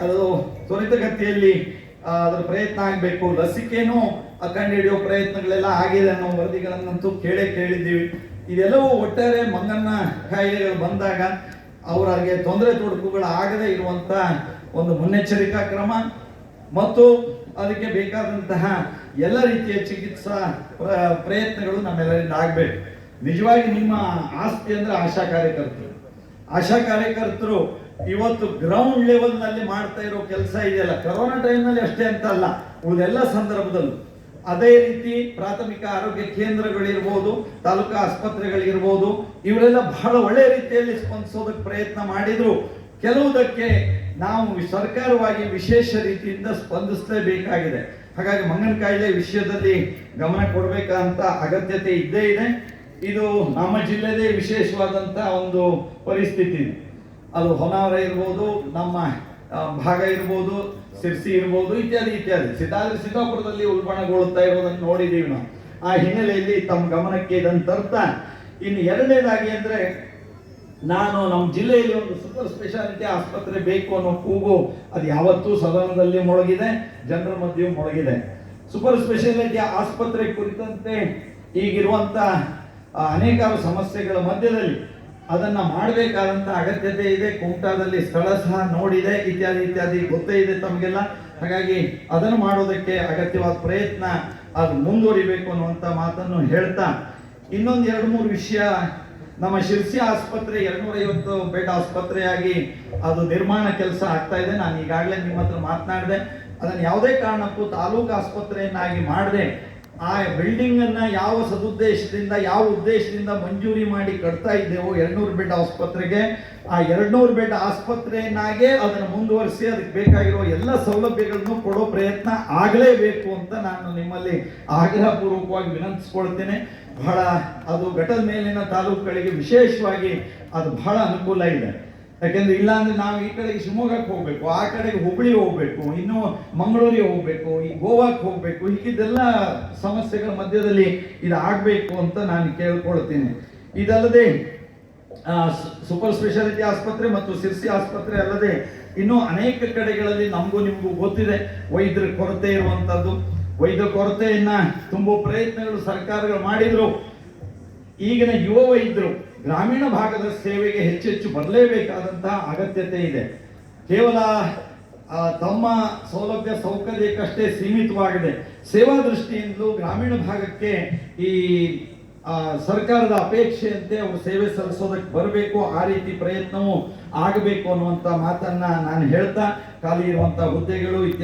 ಅದು ತ್ವರಿತಗತಿಯಲ್ಲಿ ಗತಿಯಲ್ಲಿ ಅದರ ಪ್ರಯತ್ನ ಆಗಬೇಕು. ಲಸಿಕೆನೂ ಆ, ಕಂಡುಹಿಡಿಯೋ ಪ್ರಯತ್ನಗಳೆಲ್ಲ ಆಗಿದೆ ಅನ್ನೋ ವರದಿಗಳನ್ನಂತೂ ಕೇಳೇ ಕೇಳಿದ್ದೀವಿ. ಇದೆಲ್ಲವೂ ಒಟ್ಟಾರೆ ಮಂಗನ ಕಾಯಿಲೆಗಳು ಬಂದಾಗ ಅವರಿಗೆ ತೊಂದರೆ ತೊಡಕುಗಳು ಆಗದೇ ಇರುವಂತ ಒಂದು ಮುನ್ನೆಚ್ಚರಿಕಾ ಕ್ರಮ. ಮತ್ತು ಅದಕ್ಕೆ ಬೇಕಾದಂತಹ ಎಲ್ಲ ರೀತಿಯ ಚಿಕಿತ್ಸಾ ಪ್ರಯತ್ನಗಳು ನಮ್ಮೆಲ್ಲರಿಂದ ಆಗಬೇಕು. ನಿಜವಾಗಿ ನಿಮ್ಮ ಆಸ್ತಿ ಅಂದ್ರೆ ಆಶಾ ಕಾರ್ಯಕರ್ತರು. ಆಶಾ ಕಾರ್ಯಕರ್ತರು ಇವತ್ತು ಗ್ರೌಂಡ್ ಲೆವೆಲ್ನಲ್ಲಿ ಮಾಡ್ತಾ ಇರೋ ಕೆಲಸ ಇದೆಯಲ್ಲ? ಕರೋನಾ ಟೈಮ್ನಲ್ಲಿ ಅಷ್ಟೇ ಅಂತ ಅಲ್ಲ. ಉಳಿದೆಲ್ಲ ಸಂದರ್ಭದಲ್ಲೂ. ಅದೇ ರೀತಿ ಪ್ರಾಥಮಿಕ ಆರೋಗ್ಯ ಕೇಂದ್ರಗಳಿರ್ಬೋದು, ತಾಲೂಕಾ ಆಸ್ಪತ್ರೆಗಳಿರ್ಬೋದು, ಇವರೆಲ್ಲ ಬಹಳ ಒಳ್ಳೆ ರೀತಿಯಲ್ಲಿ ಸ್ಪಂದಿಸೋದಕ್ಕೆ ಪ್ರಯತ್ನ ಮಾಡಿದ್ರು. ಕೆಲವುದಕ್ಕೆ ನಾವು ಸರ್ಕಾರವಾಗಿ ವಿಶೇಷ ರೀತಿಯಿಂದ ಸ್ಪಂದಿಸಲೇಬೇಕಾಗಿದೆ. ಹಾಗಾಗಿ ಮಂಗನ ಕಾಯಿಲೆ ವಿಷಯದಲ್ಲಿ ಗಮನ ಕೊಡಬೇಕಂತ ಅಗತ್ಯತೆ ಇದ್ದೇ ಇದೆ. ಇದು ನಮ್ಮ ಜಿಲ್ಲೆದೇ ವಿಶೇಷವಾದಂಥ ಒಂದು ಪರಿಸ್ಥಿತಿ. ಅದು ಹೊನ್ನಾವರ ಇರ್ಬೋದು ನಮ್ಮ ಭಾಗ ಇರ್ಬೋದು ಸಿರ್ಸಿ ಇರ್ಬೋದು ಇತ್ಯಾದಿ ಇತ್ಯಾದಿ. ಸಿದ್ದಾದ್ರೆ ಸಿದ್ದಾಪುರದಲ್ಲಿ ಉಲ್ಬಣಗೊಳ್ಳುತ್ತಾ ಇರೋದನ್ನು ನೋಡಿದ್ದೀವಿ ನಾವು. ಆ ಹಿನ್ನೆಲೆಯಲ್ಲಿ ತಮ್ಮ ಗಮನಕ್ಕೆ ಇದನ್ನು ತರ್ತಾ ಇನ್ನು ಎರಡನೇದಾಗಿ ಅಂದರೆ ನಾನು ನಮ್ಮ ಜಿಲ್ಲೆಯಲ್ಲಿ ಒಂದು ಸೂಪರ್ ಸ್ಪೆಷಾಲಿಟಿ ಆಸ್ಪತ್ರೆ ಬೇಕು ಅನ್ನೋ ಕೂಗು ಅದು ಯಾವತ್ತೂ ಸದನದಲ್ಲಿ ಮೊಳಗಿದೆ ಜನರ ಮಧ್ಯೆ ಮೊಳಗಿದೆ. ಸೂಪರ್ ಸ್ಪೆಷಾಲಿಟಿ ಆಸ್ಪತ್ರೆ ಕುರಿತಂತೆ ಈಗಿರುವಂತ ಆ, ಅನೇಕಾರು ಸಮಸ್ಯೆಗಳ ಮಧ್ಯದಲ್ಲಿ ಅದನ್ನ ಮಾಡಬೇಕಾದಂತ ಅಗತ್ಯತೆ ಇದೆ. ಕುಮಟಾದಲ್ಲಿ ಸ್ಥಳ ಸಹ ನೋಡಿದೆ, ಇತ್ಯಾದಿ ಇತ್ಯಾದಿ ಗೊತ್ತೇ ಇದೆ ತಮಗೆಲ್ಲ. ಹಾಗಾಗಿ ಅದನ್ನು ಮಾಡೋದಕ್ಕೆ ಅಗತ್ಯವಾದ ಪ್ರಯತ್ನ ಅದು ಮುಂದುವರಿಬೇಕು ಅನ್ನುವಂಥ ಮಾತನ್ನು ಹೇಳ್ತಾ, ಇನ್ನೊಂದು ಎರಡು ಮೂರು ವಿಷಯ. ನಮ್ಮ ಶಿರ್ಸಿ ಆಸ್ಪತ್ರೆ ಎರಡ್ನೂರ ಐವತ್ತು ಬೆಡ್ ಆಸ್ಪತ್ರೆಯಾಗಿ ಅದು ನಿರ್ಮಾಣ ಕೆಲಸ ಆಗ್ತಾ ಇದೆ. ನಾನು ಈಗಾಗಲೇ ನಿಮ್ಮ ಹತ್ರ ಮಾತನಾಡಿದೆ, ಅದನ್ನು ಯಾವುದೇ ಕಾರಣಕ್ಕೂ ತಾಲೂಕು ಆಸ್ಪತ್ರೆಯನ್ನಾಗಿ ಮಾಡದೆ. ಆ ಬಿಲ್ಡಿಂಗ್ ಅನ್ನ ಯಾವ ಸದುದ್ದೇಶದಿಂದ, ಯಾವ ಉದ್ದೇಶದಿಂದ ಮಂಜೂರಿ ಮಾಡಿ ಕಟ್ತಾ ಇದ್ದೇವೋ ಎರಡ್ನೂರು ಬೆಡ್ ಆಸ್ಪತ್ರೆಗೆ, ಆ ಎರಡ್ನೂರು ಬೆಡ್ ಆಸ್ಪತ್ರೆಯನ್ನಾಗೆ ಅದನ್ನು ಮುಂದುವರಿಸಿ ಅದಕ್ಕೆ ಬೇಕಾಗಿರುವ ಎಲ್ಲ ಸೌಲಭ್ಯಗಳನ್ನು ಕೊಡೋ ಪ್ರಯತ್ನ ಆಗಲೇಬೇಕು ಅಂತ ನಾನು ನಿಮ್ಮಲ್ಲಿ ಆಗ್ರಹ ಪೂರ್ವಕವಾಗಿ ವಿನಂತಿಸ್ಕೊಳ್ತೇನೆ. ಬಹಳ, ಅದು ಘಟದ ಮೇಲಿನ ತಾಲೂಕುಗಳಿಗೆ ವಿಶೇಷವಾಗಿ ಅದು ಬಹಳ ಅನುಕೂಲ ಇದೆ. ಯಾಕೆಂದ್ರೆ ಇಲ್ಲಾಂದ್ರೆ ನಾವು ಈ ಕಡೆಗೆ ಶಿವಮೊಗ್ಗಕ್ಕೆ ಹೋಗ್ಬೇಕು, ಆ ಕಡೆಗೆ ಹುಬ್ಬಳ್ಳಿ ಹೋಗ್ಬೇಕು, ಇನ್ನು ಮಂಗಳೂರಿಗೆ ಹೋಗ್ಬೇಕು, ಈ ಗೋವಾಕ್ಕೆ ಹೋಗ್ಬೇಕು, ಹೀಗಿದ್ದೆಲ್ಲ ಸಮಸ್ಯೆಗಳ ಮಧ್ಯದಲ್ಲಿ ಇದು ಆಗ್ಬೇಕು ಅಂತ ನಾನು ಕೇಳ್ಕೊಳ್ತೀನಿ. ಇದಲ್ಲದೆ ಸೂಪರ್ ಸ್ಪೆಷಾಲಿಟಿ ಆಸ್ಪತ್ರೆ ಮತ್ತು ಸಿರ್ಸಿ ಆಸ್ಪತ್ರೆ ಅಲ್ಲದೆ ಇನ್ನೂ ಅನೇಕ ಕಡೆಗಳಲ್ಲಿ ನಮಗೂ ನಿಮಗೂ ಗೊತ್ತಿದೆ, ವೈದ್ಯರ ಕೊರತೆ ಇರುವಂಥದ್ದು ವೈದ್ಯ ಕೊರತೆಯನ್ನು ತುಂಬ ಪ್ರಯತ್ನಗಳು ಸರ್ಕಾರಗಳು ಮಾಡಿದ್ರು. ಈಗಿನ ಯುವ ವೈದ್ಯರು ಗ್ರಾಮೀಣ ಭಾಗದ ಸೇವೆಗೆ ಹೆಚ್ಚೆಚ್ಚು ಬರಲೇಬೇಕಾದಂತಹ ಅಗತ್ಯತೆ ಇದೆ. ಕೇವಲ ತಮ್ಮ ಸೌಲಭ್ಯ ಸೌಕರ್ಯಕ್ಕಷ್ಟೇ ಸೀಮಿತವಾಗಿದೆ. ಸೇವಾ ದೃಷ್ಟಿಯಿಂದಲೂ ಗ್ರಾಮೀಣ ಭಾಗಕ್ಕೆ ಈ ಸರ್ಕಾರದ ಅಪೇಕ್ಷೆಯಂತೆ ಅವರು ಸೇವೆ ಸಲ್ಲಿಸೋದಕ್ಕೆ ಬರಬೇಕು, ಆ ರೀತಿ ಪ್ರಯತ್ನವೂ ಆಗಬೇಕು ಅನ್ನುವಂಥ ಮಾತನ್ನ ನಾನು ಹೇಳ್ತಾ, ಖಾಲಿ ಇರುವಂತಹ ಹುದ್ದೆಗಳು